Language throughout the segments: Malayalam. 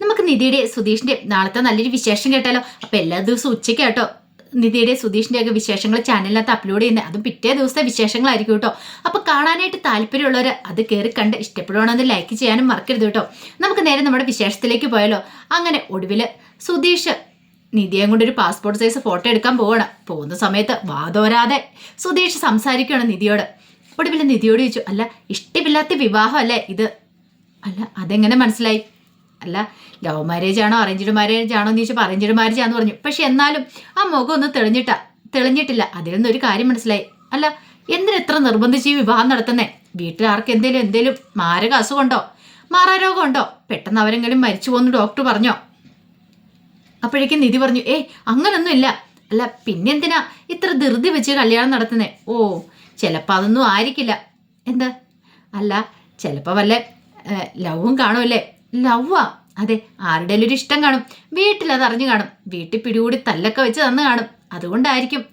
നമുക്ക് നിധിയുടെ സുധീഷിന്റെ നാളത്തെ നല്ലൊരു വിശേഷം കേട്ടാലോ? അപ്പൊ എല്ലാ ദിവസവും ഉച്ചയ്ക്ക് കേട്ടോ. നിധിയുടെ സുധീഷിന്റെ ഒക്കെ വിശേഷങ്ങൾ ചാനലിനകത്ത് അപ്ലോഡ് ചെയ്യുന്നത് അതും പിറ്റേ ദിവസത്തെ വിശേഷങ്ങളായിരിക്കും കേട്ടോ. അപ്പൊ കാണാനായിട്ട് താല്പര്യമുള്ളവർ അത് കയറി കണ്ട് ഇഷ്ടപ്പെടുവാണെന്ന് ലൈക്ക് ചെയ്യാനും മറക്കരുത് കേട്ടോ. നമുക്ക് നേരെ നമ്മുടെ വിശേഷത്തിലേക്ക് പോയാലോ. അങ്ങനെ ഒടുവിൽ സുധീഷ് നിധിയെ കൊണ്ട് ഒരു പാസ്പോർട്ട് സൈസ് ഫോട്ടോ എടുക്കാൻ പോവാണ്. പോകുന്ന സമയത്ത് വാതോരാതെ സുധീഷ് സംസാരിക്കുകയാണ് നിധിയോട്. ഒടുവിൽ നിധിയോട് ചോദിച്ചു അല്ല ഇഷ്ടമില്ലാത്ത വിവാഹമല്ലേ ഇത്? അല്ല അതെങ്ങനെ മനസ്സിലായി? അല്ല ലവ് മാരേജ് ആണോ അറേഞ്ച്ഡ് മാരേജ് ആണോ എന്ന് ചോദിച്ചപ്പോൾ അറേഞ്ച്ഡ് മാരേജ് ആണെന്ന് പറഞ്ഞു. പക്ഷെ എന്നാലും ആ മുഖം ഒന്ന് തെളിഞ്ഞിട്ട തെളിഞ്ഞിട്ടില്ല. അതിൽ നിന്നൊരു കാര്യം മനസ്സിലായി. അല്ല എന്തിനെത്ര നിർബന്ധിച്ച് ഈ വിവാഹം നടത്തുന്നേ? വീട്ടിൽ ആർക്ക് എന്തേലും എന്തേലും മാരക അസുഖമുണ്ടോ? മാറാരോഗമുണ്ടോ? പെട്ടെന്ന് അവരെങ്കിലും മരിച്ചു പോകുന്നു ഡോക്ടർ പറഞ്ഞോ? അപ്പോഴേക്കും നിധി പറഞ്ഞു ഏയ് അങ്ങനൊന്നും ഇല്ല. അല്ല പിന്നെന്തിനാ ഇത്ര ധൃതി വെച്ച് കല്യാണം നടത്തുന്നേ? ഓ ചിലപ്പോൾ അതൊന്നും ആയിരിക്കില്ല. എന്താ? അല്ല ചിലപ്പോൾ വല്ല ലവും കാണുമല്ലേ ലവ്വാ. അതെ ആരുടെയും ഒരു ഇഷ്ടം കാണും. വീട്ടിൽ അത് അറിഞ്ഞു കാണും. വീട്ടിൽ പിടികൂടി തല്ലൊക്കെ വെച്ച് തന്നു കാണും. അതുകൊണ്ടായിരിക്കും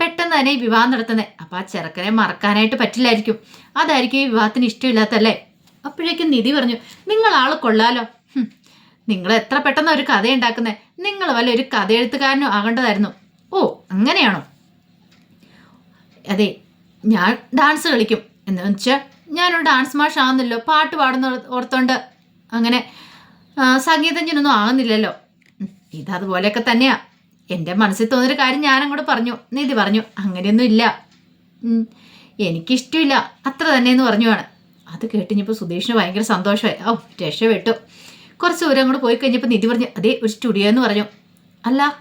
പെട്ടെന്ന് തന്നെ ഈ വിവാഹം നടത്തുന്നത് അപ്പം ആ ചെറുക്കനെ മറക്കാനായിട്ട് പറ്റില്ലായിരിക്കും. അതായിരിക്കും ഈ വിവാഹത്തിന് ഇഷ്ടമില്ലാത്തല്ലേ അപ്പോഴേക്കും നിധി പറഞ്ഞു നിങ്ങൾ ആൾ കൊള്ളാലോ. നിങ്ങൾ എത്ര പെട്ടെന്ന് ഒരു കഥ ഉണ്ടാക്കുന്നത് നിങ്ങൾ വല്ല ഒരു കഥ എഴുത്തുകാരനും ആകേണ്ടതായിരുന്നു. ഓ അങ്ങനെയാണോ? അതെ ഞാൻ ഡാൻസ് കളിക്കും. എന്ന് വെച്ചാൽ ഞാനൊരു ഡാൻസ് മാഷ് ആവുന്നല്ലോ പാട്ട് പാടുന്ന ഓർത്തോണ്ട് അങ്ങനെ സംഗീതജ്ഞനൊന്നും ആകുന്നില്ലല്ലോ ഇതതുപോലെയൊക്കെ തന്നെയാ. എന്റെ മനസ്സിൽ തോന്നിയൊരു കാര്യം ഞാനങ്ങോട്ട് പറഞ്ഞു. നീതി പറഞ്ഞു അങ്ങനെയൊന്നും ഇല്ല. എനിക്കിഷ്ടമില്ല അത്ര തന്നെ എന്ന് പറഞ്ഞുവാണ്. അത് കേട്ടിഞ്ഞപ്പോൾ സുധീഷിന് ഭയങ്കര സന്തോഷമായി. ഓ രക്ഷപ്പെട്ടു. കുറച്ച് ദൂരം അങ്ങോട്ട് പോയി കഴിഞ്ഞപ്പോൾ നിധി പറഞ്ഞു അതേ ഒരു സ്റ്റുഡിയോ എന്ന് പറഞ്ഞു. അല്ല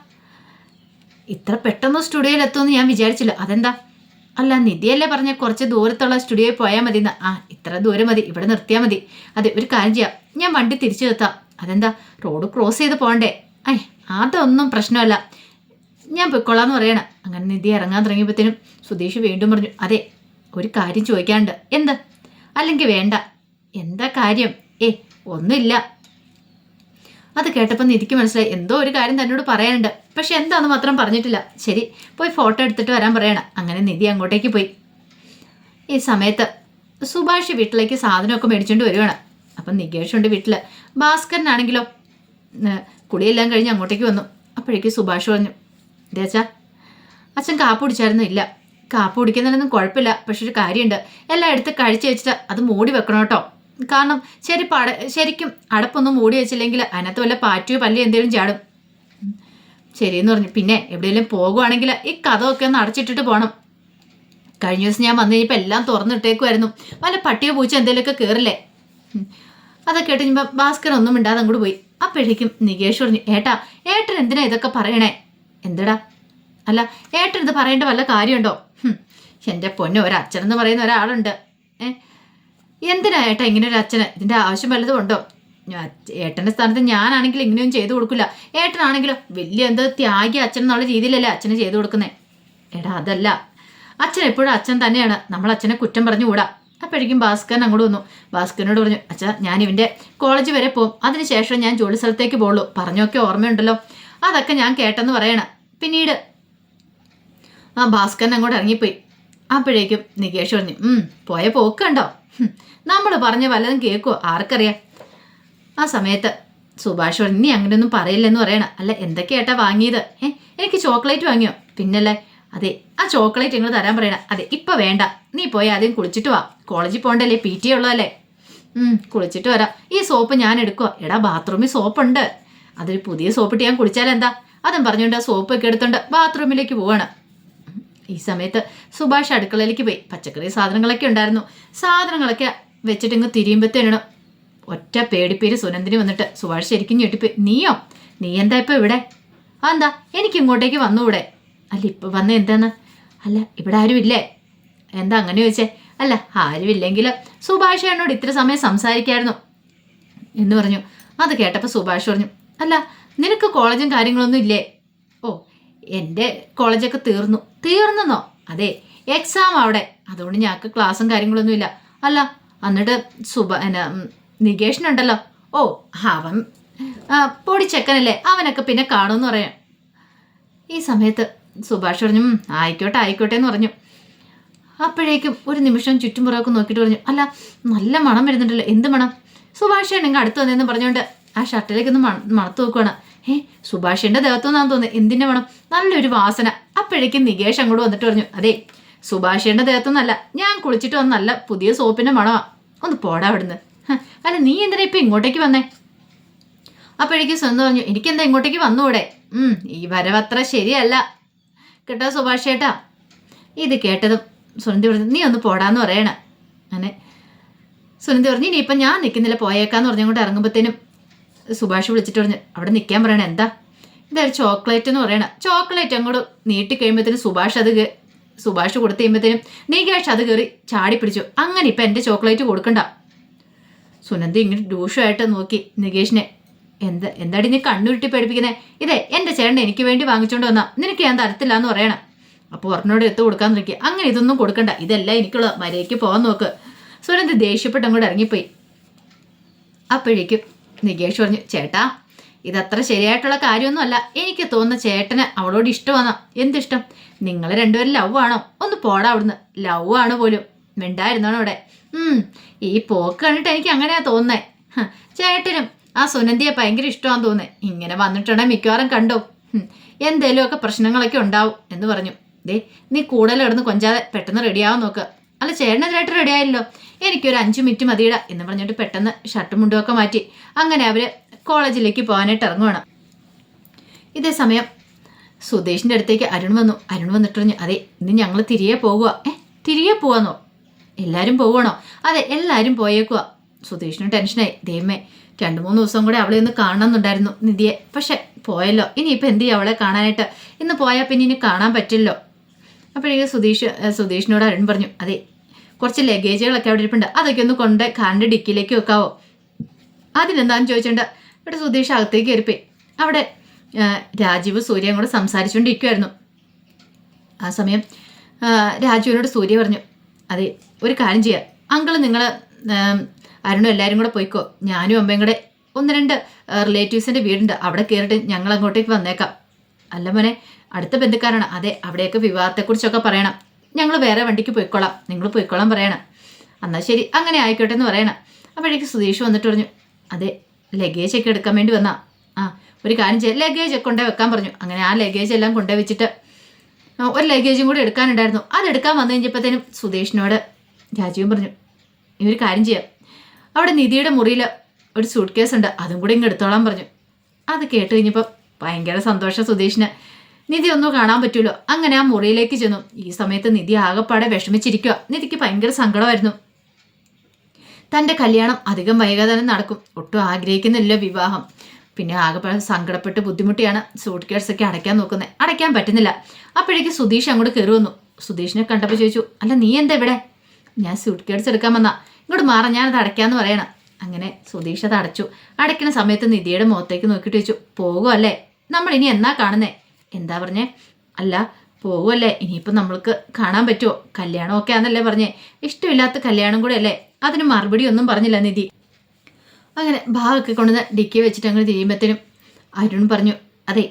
ഇത്ര പെട്ടെന്ന് സ്റ്റുഡിയോയിൽ എത്തുമെന്ന് ഞാൻ വിചാരിച്ചില്ല. അതെന്താ? അല്ല നിധിയല്ലേ പറഞ്ഞ കുറച്ച് ദൂരത്തുള്ള സ്റ്റുഡിയോയിൽ പോയാൽ മതി എന്ന് ആ ഇത്ര ദൂരം മതി. ഇവിടെ നിർത്തിയാൽ മതി. അതെ ഒരു കാര്യം ചെയ്യാം. ഞാൻ വണ്ടി തിരിച്ചു നിർത്താം അതെന്താ? റോഡ് ക്രോസ് ചെയ്ത് പോകണ്ടേ. ഐ അതൊന്നും പ്രശ്നമല്ല. ഞാൻ പൊയ്ക്കൊള്ളാന്ന് പറയണം. അങ്ങനെ നിധി ഇറങ്ങാൻ തുടങ്ങിയപ്പോഴത്തേനും സുധീഷ് വീണ്ടും പറഞ്ഞു അതെ ഒരു കാര്യം ചോദിക്കാണ്ട് എന്ത്? അല്ലെങ്കിൽ വേണ്ട. എന്താ കാര്യം? ഏ ഒന്നുമില്ല. അത് കേട്ടപ്പോൾ നിധിക്ക് മനസ്സിലായി എന്തോ ഒരു കാര്യം തന്നോട് പറയാനുണ്ട്. പക്ഷെ എന്താണെന്ന് മാത്രം പറഞ്ഞിട്ടില്ല. ശരി പോയി ഫോട്ടോ എടുത്തിട്ട് വരാൻ പറയണം. അങ്ങനെ നിധി അങ്ങോട്ടേക്ക് പോയി. ഈ സമയത്ത് സുഭാഷ് വീട്ടിലേക്ക് സാധനമൊക്കെ മേടിച്ചുകൊണ്ട് വരുവാണ്. അപ്പം നികേഷുണ്ട് വീട്ടിൽ ഭാസ്കരനാണെങ്കിലോ? കുളിയെല്ലാം കഴിഞ്ഞ് അങ്ങോട്ടേക്ക് വന്നു. അപ്പോഴേക്ക് സുഭാഷ് പറഞ്ഞു ദേച്ചാ അച്ഛൻ കാപ്പ് കുടിച്ചായിരുന്നു ഇല്ല. കാപ്പ് കുടിക്കുന്നതിനൊന്നും കുഴപ്പമില്ല. പക്ഷെ ഒരു കാര്യമുണ്ട്. എല്ലാം എടുത്ത് കഴിച്ചു വെച്ചിട്ട് അത് മൂടി വെക്കണം കേട്ടോ. കാരണം ശരി പട ശരിക്കും അടപ്പൊന്നും മൂടി വെച്ചില്ലെങ്കിൽ അതിനകത്ത് വല്ല പാറ്റിയോ പല്ലിയോ എന്തെങ്കിലും ചാടും. ശരിയെന്ന് പറഞ്ഞു. പിന്നെ എവിടെയെങ്കിലും പോകുവാണെങ്കിൽ ഈ കഥമൊക്കെ ഒന്ന് അടച്ചിട്ടിട്ട് പോകണം കഴിഞ്ഞ ദിവസം ഞാൻ വന്നു കഴിഞ്ഞപ്പോൾ എല്ലാം തുറന്നിട്ടേക്കുമായിരുന്നു വല്ല പട്ടിയോ പൂച്ച എന്തെങ്കിലുമൊക്കെ കയറില്ലേ. അതൊക്കെ കേട്ട് കഴിഞ്ഞപ്പോൾ ഭാസ്കരൻ ഒന്നും മിണ്ടാതെ അങ്ങോട്ട് പോയി. അപ്പോഴേക്കും നികേഷ് പറഞ്ഞു ഏട്ടാ ഏട്ടൻ എന്തിനാ ഇതൊക്കെ പറയണേ? എന്തടാ? അല്ല ഏട്ടൻ ഇത് പറയേണ്ട വല്ല കാര്യമുണ്ടോ? എന്റെ പൊന്നെ ഒരച്ഛൻ അച്ഛനെന്ന് പറയുന്ന ഒരാളുണ്ട്. ഏ എന്തിനാ ഏട്ടാ ഇങ്ങനെ ഒരു അച്ഛന്? ഇതിന്റെ ആവശ്യം വല്ലതും ഉണ്ടോ? ഏട്ടന്റെ സ്ഥാനത്ത് ഞാനാണെങ്കിൽ ഇങ്ങനെയൊന്നും ചെയ്തു കൊടുക്കില്ല. ഏട്ടനാണെങ്കിലോ വലിയ എന്തോ ത്യാഗി അച്ഛൻ എന്നുള്ള രീതിയിലല്ലേ അച്ഛന് ചെയ്തു കൊടുക്കുന്നേ. എടാ അതല്ല. അച്ഛൻ എപ്പോഴും അച്ഛൻ തന്നെയാണ്. നമ്മൾ അച്ഛനെ കുറ്റം പറഞ്ഞുകൂടാ? അപ്പോഴേക്കും ഭാസ്കരൻ അങ്ങോട്ട് വന്നു. ഭാസ്കരനോട് പറഞ്ഞു അച്ഛാ ഞാൻ ഇവന്റെ കോളേജ് വരെ പോകും അതിനുശേഷം ഞാൻ ജോലി സ്ഥലത്തേക്ക് പോകുള്ളൂ പറഞ്ഞൊക്കെ ഓർമ്മയുണ്ടല്ലോ. അതൊക്കെ ഞാൻ കേട്ടെന്ന് പറയണ. പിന്നീട് ആ ഭാസ്കരൻ അങ്ങോട്ട് ഇറങ്ങിപ്പോയി. അപ്പോഴേക്കും നികേഷ് പറഞ്ഞു പോയ പോക്കുണ്ടോ നമ്മൾ പറഞ്ഞ വല്ലതും കേൾക്കുമോ ആർക്കറിയാം? ആ സമയത്ത് സുഭാഷ് പറഞ്ഞു നീ അങ്ങനെയൊന്നും പറയില്ലെന്ന് പറയണ. അല്ല എന്തൊക്കെയാട്ടാ വാങ്ങിയത്? ഏ എനിക്ക് ചോക്ലേറ്റ് വാങ്ങിയോ? പിന്നല്ലേ അതെ ആ ചോക്ലേറ്റ് നിങ്ങൾ തരാൻ പറയണ. അതെ ഇപ്പൊ വേണ്ട. നീ പോയി ആദ്യം കുളിച്ചിട്ട് വാ. കോളേജിൽ പോകണ്ടല്ലേ? പി ടി ഉള്ളതല്ലേ? കുളിച്ചിട്ട് വരാം. ഈ സോപ്പ് ഞാൻ എടുക്കുക എടാ ബാത്റൂമിൽ സോപ്പുണ്ട്. അതൊരു പുതിയ സോപ്പിട്ട് ഞാൻ കുളിച്ചാൽ എന്താ? അതും പറഞ്ഞുകൊണ്ട് ആ സോപ്പ് ഒക്കെ എടുത്തുണ്ട് ബാത്റൂമിലേക്ക് പോവാണ്. ഈ സമയത്ത് സുഭാഷ് അടുക്കളയിലേക്ക് പോയി. പച്ചക്കറി സാധനങ്ങളൊക്കെ ഉണ്ടായിരുന്നു. സാധനങ്ങളൊക്കെ വെച്ചിട്ട് ഇങ്ങ് തിരിയുമ്പോഴത്തേനാണ് ഒറ്റ പേടിപ്പേര് സുനന്ദിനി വന്നിട്ട് സുഭാഷ് ശരിക്കും ഞെട്ടിപ്പോയി. നീയോ? നീ എന്താ ഇപ്പൊ ഇവിടെ? ആ എന്താ? എനിക്ക് ഇങ്ങോട്ടേക്ക് വന്നൂടെ അല്ല ഇപ്പം വന്ന എന്താണ്? അല്ല ഇവിടെ ആരുമില്ലേ എന്താ അങ്ങനെ ചോദിച്ചേ? അല്ല ആരും ഇല്ലെങ്കിൽ സുഭാഷ് എന്നോട് ഇത്ര സമയം സംസാരിക്കായിരുന്നു എന്ന് പറഞ്ഞു. അത് കേട്ടപ്പോൾ സുഭാഷ് പറഞ്ഞു അല്ല നിനക്ക് കോളേജും കാര്യങ്ങളൊന്നും ഇല്ലേ? ഓ എന്റെ കോളേജൊക്കെ തീർന്നു. തീർന്നെന്നോ? അതെ എക്സാം അവിടെ. അതുകൊണ്ട് ഞങ്ങൾക്ക് ക്ലാസ്സും കാര്യങ്ങളൊന്നും ഇല്ല. അല്ല എന്നിട്ട് സുബ എന്നാ നികേഷനുണ്ടല്ലോ ഓ അവൻ പൊടിച്ചെക്കനല്ലേ? അവനൊക്കെ പിന്നെ കാണുമെന്ന് പറയാം. ഈ സമയത്ത് സുഭാഷ് പറഞ്ഞു ആയിക്കോട്ടെ ആയിക്കോട്ടെ എന്ന് പറഞ്ഞു. അപ്പോഴേക്കും ഒരു നിമിഷം ചുറ്റും പുറകൊക്കെ നോക്കിയിട്ട് പറഞ്ഞു അല്ല നല്ല മണം വരുന്നുണ്ടല്ലോ എന്ത് മണം? സുഭാഷേണെങ്കിൽ അടുത്ത് വന്നതെന്ന് പറഞ്ഞുകൊണ്ട് ആ ഷർട്ടിലേക്കൊന്ന് മണ മണത്ത് നോക്കുവാണ്. ഏ സുഭാഷിന്റെ ദേഹത്തുനിന്നാന്ന് തോന്നുന്നത് എന്തിന്റെ മണം? നല്ലൊരു വാസന. അപ്പോഴേക്കും നികേഷ് അങ്ങോട്ട് വന്നിട്ട് പറഞ്ഞു അതെ സുഭാഷിന്റെ ദേഹത്തുനിന്നല്ല ഞാൻ കുളിച്ചിട്ട് വന്ന നല്ല പുതിയ സോപ്പിന്റെ മണമാ. ഒന്ന് പോടാ അവിടുന്ന്. അല്ല നീ എന്തിനാ ഇപ്പൊ ഇങ്ങോട്ടേക്ക് വന്നേ? അപ്പോഴേക്കും സ്വന്തം പറഞ്ഞു എനിക്കെന്താ ഇങ്ങോട്ടേക്ക് വന്നുകൂടെ ഈ വരവത്ര ശരിയല്ല. കേട്ടോ സുഭാഷ് ചേട്ടാ ഇത് കേട്ടതും സുനന്ദി പറഞ്ഞു നീ ഒന്ന് പോടാന്ന് പറയണ. അങ്ങനെ സുനന്ദി പറഞ്ഞു ഇനിയിപ്പം ഞാൻ നിൽക്കുന്നില്ല പോയേക്കാന്ന് പറഞ്ഞുകൊണ്ട് ഇറങ്ങുമ്പോഴത്തേനും സുഭാഷ് വിളിച്ചിട്ട് പറഞ്ഞു അവിടെ നിൽക്കാൻ പറയണ എന്താ? ഇതൊരു ചോക്ലേറ്റ് എന്ന് പറയണ. ചോക്ലേറ്റ് അങ്ങോട്ട് നീട്ടി കഴിയുമ്പോഴത്തേനും സുഭാഷ് അത് സുഭാഷ് കൊടുത്തു കഴിയുമ്പോഴത്തേനും നികേഷ് അത് കയറി ചാടി പിടിച്ചു. അങ്ങനെ ഇപ്പം എന്റെ ചോക്ലേറ്റ് കൊടുക്കണ്ട. സുനന്ദി ഇങ്ങനെ രൂക്ഷമായിട്ട് നോക്കി നികേഷിനെ. എന്താ എന്താടി നീ കണ്ണുരുട്ടി പഠിപ്പിക്കുന്നത് ഇതേ എന്റെ ചേട്ടൻ എനിക്ക് വേണ്ടി വാങ്ങിച്ചോണ്ട് വന്നാ. നിനക്ക് ഞാൻ തരത്തില്ല എന്ന് പറയണം. അപ്പോൾ ഒരെണ്ണോട് എത്ത് കൊടുക്കാൻ നോക്കി അങ്ങനെ ഇതൊന്നും കൊടുക്കണ്ട. ഇതെല്ലാം എനിക്കുള്ള മര്യാദയ്ക്ക് പോകാൻ നോക്ക്. സുരന്ത് ദേഷ്യപ്പെട്ട് അങ്ങോട്ട് ഇറങ്ങിപ്പോയി. അപ്പോഴേക്കും നികേഷ് പറഞ്ഞു ചേട്ടാ ഇതത്ര ശരിയായിട്ടുള്ള കാര്യമൊന്നുമല്ല. എനിക്ക് തോന്നുന്ന ചേട്ടന് അവളോട് ഇഷ്ടമാണ്. എന്തിഷ്ടം? നിങ്ങൾ രണ്ടുപേരും ലവ് ആണോ? ഒന്ന് പോടാ അവിടുന്ന്. ലവ് ആണ് പോലും. മിണ്ടായിരുന്നാണോ അവിടെ ഈ പോക്ക് കണ്ടിട്ട് എനിക്ക് അങ്ങനെയാ തോന്നുന്നേ. ഹ, ചേട്ടനും ആ സുനന്ദിയെ ഭയങ്കര ഇഷ്ടമാണെന്ന് തോന്നേ ഇങ്ങനെ വന്നിട്ടുണ്ടെങ്കിൽ മിക്കവാറും കണ്ടോ? എന്തേലുമൊക്കെ പ്രശ്നങ്ങളൊക്കെ ഉണ്ടാവും എന്ന് പറഞ്ഞു. ദേ നീ കൂടുതൽ കിടന്ന് കൊഞ്ചാതെ പെട്ടെന്ന് റെഡിയാവാൻ നോക്കുക അല്ല ചേട്ടനെതിരായിട്ട് റെഡി ആയല്ലോ എനിക്കൊരു അഞ്ച് മിനിറ്റ് മതിയിടാ എന്ന് പറഞ്ഞിട്ട് പെട്ടെന്ന് ഷർട്ടും മുണ്ടുമൊക്കെ മാറ്റി അങ്ങനെ അവർ കോളേജിലേക്ക് പോകാനായിട്ട് ഇറങ്ങുവാണ്. ഇതേ സമയം സുദേഷിന്റെ അടുത്തേക്ക് അരുൺ വന്നു. അരുൺ വന്നിട്ട് പറഞ്ഞു അതെ ഇന്ന് ഞങ്ങൾ തിരികെ പോകുക ഏ തിരികെ പോവാന്നോ? എല്ലാവരും പോവണോ അതെ എല്ലാവരും പോയേക്കുക സുദേഷിന് ടെൻഷനായി. ദൈവമേ രണ്ട് മൂന്ന് ദിവസം കൂടെ അവളെ ഒന്ന് കാണണമെന്നുണ്ടായിരുന്നു നിധിയെ. പക്ഷെ പോയല്ലോ. ഇനിയിപ്പോൾ എന്ത് ചെയ്യും അവളെ കാണാനായിട്ട്? ഇന്ന് പോയാൽ പിന്നെ ഇനി കാണാൻ പറ്റില്ലല്ലോ. അപ്പോഴേക്കും സുധീഷ് സുധീഷിനോട് അരുൺ പറഞ്ഞു അതെ കുറച്ച് ലഗേജുകളൊക്കെ അവിടെ ഇരിപ്പുണ്ട്. അതൊക്കെ ഒന്ന് കൊണ്ട് കാറിന്റെ ഡിക്കിയിലേക്ക് വെക്കാവോ? അതിനെന്താണെന്ന് ചോദിച്ചിട്ടുണ്ട് ഇവിടെ സുധീഷ് അകത്തേക്ക് കയറിപ്പോയി അവിടെ രാജീവ് സൂര്യയും കൂടെ സംസാരിച്ചുകൊണ്ടിരിക്കുമായിരുന്നു ആ സമയം രാജുവിനോട് സൂര്യ പറഞ്ഞു അതെ ഒരു കാര്യം ചെയ്യുക അങ്കിൾ നിങ്ങൾ അരുണും എല്ലാവരും കൂടെ പോയിക്കോ. ഞാനും അമ്മയും കൂടെ ഒന്ന് രണ്ട് റിലേറ്റീവ്സിന്റെ വീടുണ്ട്. അവിടെ കയറിയിട്ട് ഞങ്ങൾ അങ്ങോട്ടേക്ക് വന്നേക്കാം. അല്ല മോനെ അടുത്ത ബന്ധുക്കാരാണ്. അതെ അവിടെയൊക്കെ വിവാഹത്തെക്കുറിച്ചൊക്കെ പറയണം. ഞങ്ങൾ വേറെ വണ്ടിക്ക് പോയിക്കോളാം. നിങ്ങൾ പോയിക്കോളാം പറയണം. എന്നാൽ ശരി അങ്ങനെ ആയിക്കോട്ടെ എന്ന് പറയണം. അപ്പോഴേക്ക് സുധീഷ് വന്നിട്ട് പറഞ്ഞു അതെ ലഗേജ് ഒക്കെ എടുക്കാൻ വേണ്ടി വന്നാ. ആ ഒരു കാര്യം ചെയ്യാം. ലഗേജ് കൊണ്ടേ വെക്കാൻ പറഞ്ഞു. അങ്ങനെ ആ ലഗേജ് എല്ലാം കൊണ്ടേ വെച്ചിട്ട് ഒരു ലഗേജും കൂടി എടുക്കാനുണ്ടായിരുന്നു. അതെടുക്കാൻ വന്നു കഴിഞ്ഞപ്പോഴത്തേനും സുധീഷിനോട് രാജീവും പറഞ്ഞു ഈ ഒരു കാര്യം ചെയ്യാം. അവിടെ നിധിയുടെ മുറിയിൽ ഒരു സൂട്ട് കേസ് ഉണ്ട്. അതും കൂടി ഇങ്ങ് എടുത്തോളാൻ പറഞ്ഞു. അത് കേട്ട് കഴിഞ്ഞപ്പോൾ ഭയങ്കര സന്തോഷം സുധീഷിന്. നിധി ഒന്നും കാണാൻ പറ്റുമല്ലോ അങ്ങനെ ആ മുറിയിലേക്ക് ചെന്നു. ഈ സമയത്ത് നിധി ആകെപ്പാടെ വിഷമിച്ചിരിക്കുക നിധിക്ക് ഭയങ്കര സങ്കടമായിരുന്നു. തന്റെ കല്യാണം അധികം വൈകാതെ തന്നെ നടക്കും. ഒട്ടും ആഗ്രഹിക്കുന്നില്ല വിവാഹം. പിന്നെ ആകെപ്പാടെ സങ്കടപ്പെട്ട് ബുദ്ധിമുട്ടിയാണ് സൂട്ട് കേസ് ഒക്കെ അടയ്ക്കാൻ നോക്കുന്നത് അടയ്ക്കാൻ പറ്റുന്നില്ല. അപ്പോഴേക്ക് സുധീഷ് അങ്ങോട്ട് കയറി വന്നു. സുധീഷിനെ കണ്ടപ്പോൾ ചോദിച്ചു അല്ല നീ എന്താ ഇവിടെ? ഞാൻ സൂട്ട് കേസ് എടുക്കാൻ വന്നാ. ഇങ്ങോട്ട് മാറാം ഞാനത് അടയ്ക്കാന്ന് പറയണം. അങ്ങനെ സുധീഷ് അത് അടച്ചു. അടയ്ക്കുന്ന സമയത്ത് നിധിയുടെ മുഖത്തേക്ക് നോക്കിയിട്ട് ചോദിച്ചു പോകുമല്ലേ നമ്മൾ ഇനി എന്നാ കാണുന്നേ? എന്താ പറഞ്ഞേ? അല്ല പോകുമല്ലേ ഇനിയിപ്പം നമ്മൾക്ക് കാണാൻ പറ്റുമോ കല്യാണമൊക്കെ ആണെന്നല്ലേ പറഞ്ഞേ. ഇഷ്ടമില്ലാത്ത കല്യാണം കൂടെ അല്ലേ? അതിന് മറുപടി ഒന്നും പറഞ്ഞില്ല നിധി. അങ്ങനെ ഭാവൊക്കെ കൊണ്ടുവന്ന് ഡിക്കി വെച്ചിട്ട് അങ്ങനെ തിരിയുമ്പോഴത്തേനും അരുൺ പറഞ്ഞു അതെ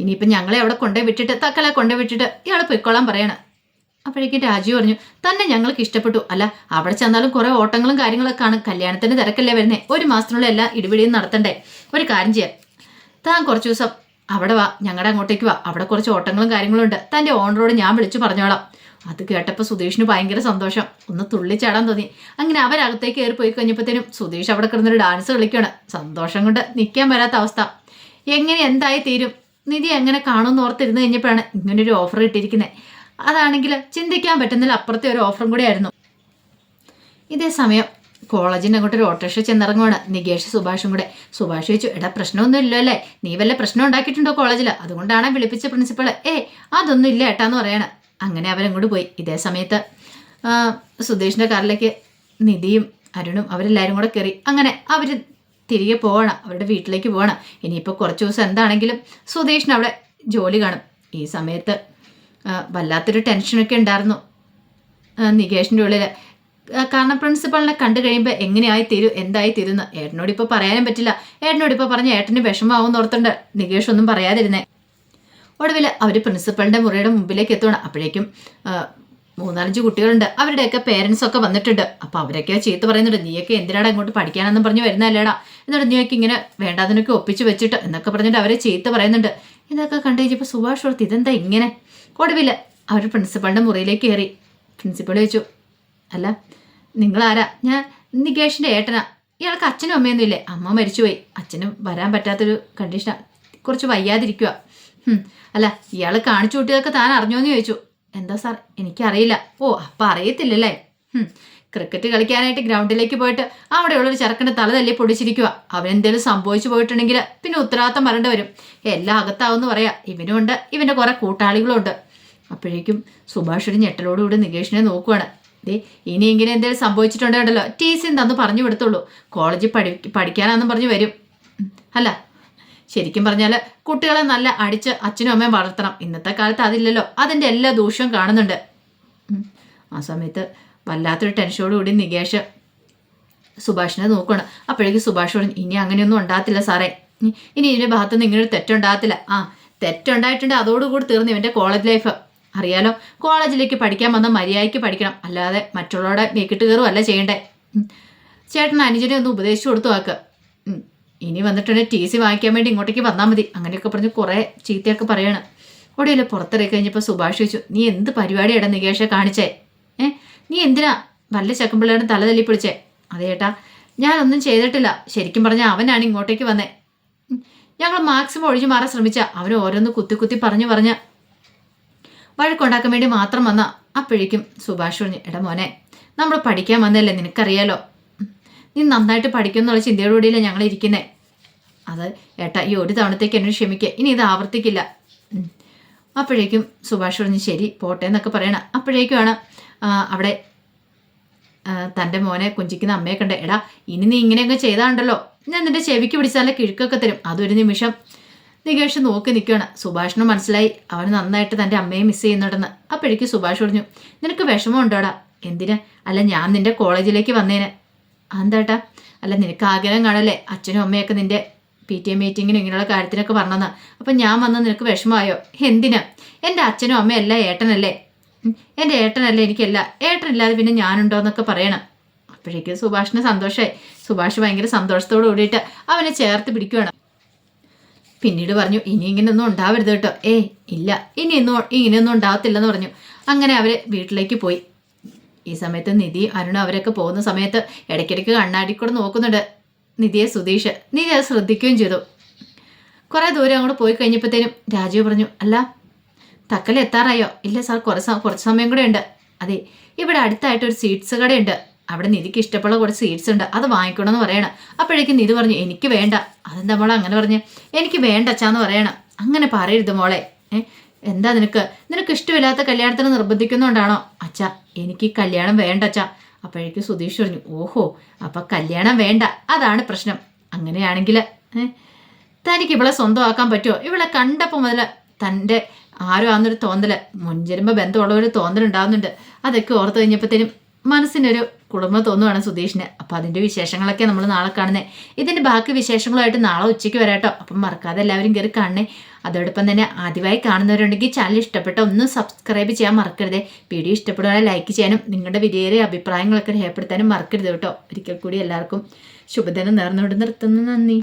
ഇനിയിപ്പം ഞങ്ങളെ അവിടെ കൊണ്ടുപോയി വിട്ടിട്ട് തക്കലെ കൊണ്ടുപോയി വിട്ടിട്ട് ഇയാളെ പൊയ്ക്കോളാൻ പറയണം. അപ്പോഴേക്കും രാജു പറഞ്ഞു തന്നെ ഞങ്ങൾക്ക് ഇഷ്ടപ്പെട്ടു. അല്ല അവിടെ ചെന്നാലും കുറേ ഓട്ടങ്ങളും കാര്യങ്ങളൊക്കെ ആണ് കല്യാണത്തിന് തിരക്കല്ലേ വരുന്നേ. ഒരു മാസത്തിനുള്ള എല്ലാം ഇടിപിടിയും നടത്തണ്ടേ? ഒരു കാര്യം ചെയ്യാം. താൻ കുറച്ച് ദിവസം അവിടെ വാ. ഞങ്ങളുടെ അങ്ങോട്ടേക്ക് വാ. അവിടെ കുറച്ച് ഓട്ടങ്ങളും കാര്യങ്ങളും ഉണ്ട്. തന്റെ ഓണറോട് ഞാൻ വിളിച്ചു പറഞ്ഞോളാം. അത് കേട്ടപ്പോൾ സുധീഷിന് ഭയങ്കര സന്തോഷം. ഒന്ന് തുള്ളിച്ചാടാൻ തോന്നി. അങ്ങനെ അവരകത്തേക്ക് കയറി പോയി കഴിഞ്ഞപ്പോഴത്തേനും സുധീഷ് അവിടെ കിടന്നൊരു ഡാൻസ് കളിക്കുകയാണ് സന്തോഷം കൊണ്ട് നിൽക്കാൻ വരാത്ത അവസ്ഥ. എങ്ങനെ എന്തായി തീരും? നിധി എങ്ങനെ കാണുമെന്ന് ഓർത്തിരുന്ന് കഴിഞ്ഞപ്പോഴാണ് ഇങ്ങനൊരു ഓഫർ കിട്ടിയിരിക്കുന്നത് അതാണെങ്കിൽ ചിന്തിക്കാൻ പറ്റുന്നതിൽ അപ്പുറത്തെ ഒരു ഓഫറും കൂടിയായിരുന്നു ഇതേ സമയം കോളേജിന്റെ അങ്ങോട്ട് ഒരു ഓട്ടോറിക്ഷ ചെന്നിറങ്ങുവാണ്. നികേഷ് സുഭാഷും കൂടെ. സുഭാഷ് ചോദിച്ചു എടാ പ്രശ്നമൊന്നും ഇല്ലോ അല്ലേ നീ വല്ല പ്രശ്നം ഉണ്ടാക്കിയിട്ടുണ്ടോ കോളേജിൽ അതുകൊണ്ടാണ് വിളിപ്പിച്ച പ്രിൻസിപ്പൾ ഏ അതൊന്നും ഇല്ല ഏട്ടാന്ന് പറയാണ്. അങ്ങനെ അവരങ്ങോട്ട് പോയി. ഇതേ സമയത്ത് സുധീഷിന്റെ കാറിലേക്ക് നിധിയും അരുണും അവരെല്ലാവരും കൂടെ കയറി അങ്ങനെ അവർ തിരികെ പോവണം. അവരുടെ വീട്ടിലേക്ക് പോകണം ഇനിയിപ്പോൾ കുറച്ച് ദിവസം എന്താണെങ്കിലും സുധീഷിന് അവിടെ ജോലി കാണും. ഈ സമയത്ത് വല്ലാത്തൊരു ടെൻഷനൊക്കെ ഉണ്ടായിരുന്നു. നികേഷിന്റെ ഉള്ളിൽ കാരണം പ്രിൻസിപ്പളിനെ കണ്ടു കഴിയുമ്പോൾ എങ്ങനെയായി തീരും എന്തായി തീരുന്നു ഏട്ടനോട് ഇപ്പോൾ പറയാനും പറ്റില്ല. ഏട്ടനോട് ഇപ്പോൾ പറഞ്ഞ ഏട്ടന് വിഷമാവും ഓർത്തുണ്ട് നികേഷ് ഒന്നും പറയാതിരുന്നേ. ഒടുവിൽ അവർ പ്രിൻസിപ്പളിന്റെ മുറിയുടെ മുമ്പിലേക്ക് എത്തണം അപ്പോഴേക്കും മൂന്നാലഞ്ച് കുട്ടികളുണ്ട്. അവരുടെയൊക്കെ പേരൻസൊക്കെ വന്നിട്ടുണ്ട്. അപ്പോൾ അവരൊക്കെ ചീത്ത പറയുന്നുണ്ട് നീയൊക്കെ എന്തിനാടാ അങ്ങോട്ട് പഠിക്കാനെന്നും പറഞ്ഞ് വരുന്നല്ലേടാ എന്നിട്ട് നീയൊക്കെ ഇങ്ങനെ വേണ്ടാതിനൊക്കെ ഒപ്പിച്ച് വെച്ചിട്ട് എന്നൊക്കെ പറഞ്ഞിട്ട് അവരെ ചീത്ത പറയുന്നുണ്ട്. ഇതൊക്കെ കണ്ടു കഴിഞ്ഞപ്പോൾ സുഭാഷ് ഓർത്ത് ഇതെന്താ ഇങ്ങനെ? ഒടുവില്ല അവർ പ്രിൻസിപ്പളിന്റെ മുറിയിലേക്ക് കയറി. പ്രിൻസിപ്പൾ ചോദിച്ചു അല്ല നിങ്ങളാരാ? ഞാൻ നികേഷിന്റെ ഏട്ടനാ. ഇയാൾക്ക് അച്ഛനും അമ്മയൊന്നും ഇല്ലേ? അമ്മ മരിച്ചുപോയി. അച്ഛനും വരാൻ പറ്റാത്തൊരു കണ്ടീഷനാണ് കുറച്ച് വയ്യാതിരിക്കുക അല്ല ഇയാൾ കാണിച്ചു കൂട്ടിയതൊക്കെ താൻ അറിഞ്ഞോന്ന് ചോദിച്ചു. എന്താ സാർ? എനിക്കറിയില്ല. ഓ അപ്പം അറിയത്തില്ലല്ലേ? ക്രിക്കറ്റ് കളിക്കാനായിട്ട് ഗ്രൗണ്ടിലേക്ക് പോയിട്ട് അവിടെയുള്ളൊരു ചെറുക്കന്റെ തല തല്ലി പൊടിച്ചിരിക്കുക അവനെന്തേലും സംഭവിച്ചു പോയിട്ടുണ്ടെങ്കിൽ പിന്നെ ഉത്തരവാദിത്തം വരേണ്ടി വരും. എല്ലാം അകത്താവെന്ന് പറയാം. ഇവനുണ്ട് ഇവന്റെ കുറേ കൂട്ടാളികളും ഉണ്ട് അപ്പോഴേക്കും സുഭാഷ് ഒരു ഞെട്ടലോടുകൂടി നികേഷിനെ നോക്കുവാണ്. ദേ ഇനി ഇങ്ങനെ എന്തെങ്കിലും സംഭവിച്ചിട്ടുണ്ടല്ലോ ടി സി തന്നു പറഞ്ഞു വിടത്തുള്ളൂ. കോളേജിൽ പഠി പഠിക്കാനാന്നും പറഞ്ഞു വരും. അല്ല ശരിക്കും പറഞ്ഞാൽ കുട്ടികളെ നല്ല അടിച്ച് അച്ഛനും അമ്മയും വളർത്തണം. ഇന്നത്തെ കാലത്ത് അതില്ലല്ലോ. അതിന്റെ എല്ലാ ദൂഷ്യവും കാണുന്നുണ്ട്. ആ സമയത്ത് വല്ലാത്തൊരു ടെൻഷനോട് കൂടി നികേഷ് സുഭാഷിനെ നോക്കണം അപ്പോഴേക്കും സുഭാഷ് പറഞ്ഞു ഇനി അങ്ങനെയൊന്നും ഉണ്ടാകത്തില്ല സാറേ. ഇനി- ഇതിന്റെ ഭാഗത്തുനിന്ന് നിന്ന് ഇങ്ങനൊരു തെറ്റുണ്ടാകത്തില്ല ആ തെറ്റുണ്ടായിട്ടുണ്ട്. അതോടുകൂടി തീർന്നു ഇവന്റെ കോളേജ് ലൈഫ് അറിയാലോ കോളേജിലേക്ക് പഠിക്കാൻ വന്ന മര്യാദയ്ക്ക് പഠിക്കണം. അല്ലാതെ മറ്റുള്ളവരുടെ മേക്കിട്ട് കയറുമല്ല ചെയ്യണ്ടേ. ചേട്ടൻ അനുജനെ ഒന്ന് ഉപദേശിച്ചു കൊടുത്തു ആക്ക്. ഇനി വന്നിട്ടുണ്ടെങ്കിൽ ടി സി വാങ്ങിക്കാൻ വേണ്ടി ഇങ്ങോട്ടേക്ക് വന്നാൽ മതി. അങ്ങനെയൊക്കെ പറഞ്ഞ് കുറേ ചീത്തയൊക്കെ പറയാണ്. ഒടിയില്ല പുറത്തിറങ്ങി കഴിഞ്ഞപ്പോൾ സുഭാഷ് ചോദിച്ചു നീ എന്ത് പരിപാടിയാണ് നികേഷെ കാണിച്ചേ? ഏ നീ എന്തിനാ വല്ല ചക്കമ്പിള്ളേരുടെ തല തല്ലി പിടിച്ചേ അതെ ഏട്ടാ ഞാനൊന്നും ചെയ്തിട്ടില്ല. ശരിക്കും പറഞ്ഞാൽ അവനാണ് ഇങ്ങോട്ടേക്ക് വന്നേ. ഞങ്ങൾ മാക്സിമം ഒഴിഞ്ഞു മാറാൻ ശ്രമിച്ച അവൻ ഓരോന്ന് കുത്തി കുത്തി പറഞ്ഞു പറഞ്ഞ്. വഴക്കുണ്ടാക്കാൻ വേണ്ടി മാത്രം വന്ന അപ്പോഴേക്കും സുഭാഷ് പറഞ്ഞു എടാ മോനെ നമ്മൾ പഠിക്കാൻ വന്നല്ലേ നിനക്കറിയാലോ? നീ നന്നായിട്ട് പഠിക്കുന്നുള്ള ചിന്തയോടുകൂടിയല്ലേ ഞങ്ങൾ ഇരിക്കുന്നേ? അത് ഏട്ടാ ഈ ഒരു തവണത്തേക്ക് എന്നോട് ക്ഷമിക്കുക ഇനി ഇത് ആവർത്തിക്കില്ല. അപ്പോഴേക്കും സുഭാഷ് പറഞ്ഞു ശരി പോട്ടെ എന്നൊക്കെ പറയണം അപ്പോഴേക്കുമാണ് അവിടെ തന്റെ മോനെ കുഞ്ചിക്കുന്ന അമ്മയെ കണ്ട എടാ ഇനി നീ ഇങ്ങനെയൊക്കെ ചെയ്താണ്ടല്ലോ. ഞാൻ നിന്റെ ചെവിക്ക് പിടിച്ചാലേ കിഴക്കൊക്കെ തരും. അതൊരു നിമിഷം. നികേഷ് നോക്കി നിൽക്കുകയാണ്. സുഭാഷിന് മനസ്സിലായി. അവൻ നന്നായിട്ട് തന്റെ അമ്മയെ മിസ് ചെയ്യുന്നുണ്ടെന്ന്. അപ്പോഴേക്ക് സുഭാഷ് പറഞ്ഞു നിനക്ക് വിഷമമുണ്ടോടാ? എന്തിന്? അല്ല ഞാൻ നിന്റെ കോളേജിലേക്ക് വന്നേനെ. എന്താട്ടാ അല്ല നിനക്ക് ആഗ്രഹം കാണല്ലേ? അച്ഛനും അമ്മയൊക്കെ നിന്റെ പി ടി എ മീറ്റിങ്ങിനും ഇങ്ങനെയുള്ള കാര്യത്തിനൊക്കെ പറഞ്ഞെന്ന് അപ്പം ഞാൻ വന്ന് നിനക്ക് വിഷമമായോ? എന്തിനാ? എന്റെ അച്ഛനും അമ്മയല്ല ഏട്ടനല്ലേ? എന്റെ ഏട്ടനല്ലേ എനിക്കല്ല. ഏട്ടനില്ലാതെ പിന്നെ ഞാനുണ്ടോ എന്നൊക്കെ പറയണം. അപ്പോഴേക്കും സുഭാഷിന് സന്തോഷമായി സുഭാഷ് ഭയങ്കര സന്തോഷത്തോട് കൂടിയിട്ട് അവനെ ചേർത്ത് പിടിക്കുകയാണ് പിന്നീട് പറഞ്ഞു ഇനി ഇങ്ങനെയൊന്നും ഉണ്ടാവരുത് കേട്ടോ. ഏ ഇല്ല. ഇനി ഒന്നും ഇങ്ങനെയൊന്നും ഉണ്ടാകത്തില്ലെന്ന് പറഞ്ഞു. അങ്ങനെ അവർ വീട്ടിലേക്ക് പോയി. ഈ സമയത്ത് നിധി അരുണ അവരൊക്കെ പോകുന്ന സമയത്ത് ഇടയ്ക്കിടയ്ക്ക് കണ്ണാടി കൂടെ നോക്കുന്നുണ്ട്. നിധിയെ സുധീഷ്. നിധി അത് ശ്രദ്ധിക്കുകയും ചെയ്തു. കുറേ ദൂരം അങ്ങോട്ട് പോയി കഴിഞ്ഞപ്പോഴത്തേനും രാജീവ് പറഞ്ഞു അല്ല തക്കല എത്താറായോ ഇല്ല സാർ കുറച്ച് കുറച്ച് സമയം കൂടെ ഉണ്ട്. അതെ ഇവിടെ അടുത്തായിട്ട് ഒരു സ്വീറ്റ്സ് കടയുണ്ട്. അവിടെ നിധിക്ക് ഇഷ്ടമുള്ള കുറച്ച് സ്വീറ്റ്സ് ഉണ്ട്. അത് വാങ്ങിക്കണമെന്ന് പറയണം. അപ്പോഴേക്കും നിധി പറഞ്ഞു എനിക്ക് വേണ്ട. അതെന്താ മോളെ അങ്ങനെ പറഞ്ഞു? എനിക്ക് വേണ്ട അച്ഛാന്ന് പറയണം. അങ്ങനെ പറയരുത് മോളെ. എന്താ നിനക്ക്? നിനക്ക് ഇഷ്ടമില്ലാത്ത കല്യാണത്തിന് നിർബന്ധിക്കുന്നുണ്ടാണോ? അച്ഛാ എനിക്ക് ഈ കല്യാണം വേണ്ട അച്ഛാ. അപ്പോഴേക്കും സുധീഷ് പറഞ്ഞു ഓഹോ അപ്പൊ കല്യാണം വേണ്ട. അതാണ് പ്രശ്നം. അങ്ങനെയാണെങ്കിൽ തനിക്ക് ഇവളെ സ്വന്തമാക്കാൻ പറ്റുമോ? ഇവളെ കണ്ടപ്പോൾ മുതൽ തന്റെ ആരോ ആണെന്നൊരു തോന്നൽ മുൻജരുമ്പ ബന്ധമുള്ളവർ തോന്നലുണ്ടാവുന്നുണ്ട്. അതൊക്കെ ഓർത്ത് കഴിഞ്ഞപ്പോഴത്തേനും മനസ്സിനൊരു കുടുംബം തോന്നുവാണ് സുധീഷിന്. അപ്പോൾ അതിന്റെ വിശേഷങ്ങളൊക്കെ നമ്മൾ നാളെ കാണുന്നത് ഇതിന്റെ ബാക്കി വിശേഷങ്ങളുമായിട്ട് നാളെ ഉച്ചയ്ക്ക് വരാട്ടോ. അപ്പം മറക്കാതെ എല്ലാവരും കയറി കാണണേ. അതോടൊപ്പം തന്നെ ആദ്യമായി കാണുന്നവരുണ്ടെങ്കിൽ ചാനൽ ഇഷ്ടപ്പെട്ട ഒന്ന് സബ്സ്ക്രൈബ് ചെയ്യാൻ മറക്കരുത്. വീഡിയോ ഇഷ്ടപ്പെടുകയാണെങ്കിൽ ലൈക്ക് ചെയ്യാനും നിങ്ങളുടെ വിലയേറിയ അഭിപ്രായങ്ങളൊക്കെ രേഖപ്പെടുത്താനും മറക്കരുത് കേട്ടോ. ഒരിക്കൽ കൂടി എല്ലാവർക്കും ശുഭദിനം നേർന്നുകൊണ്ട് നിർത്തുന്നു. നന്ദി.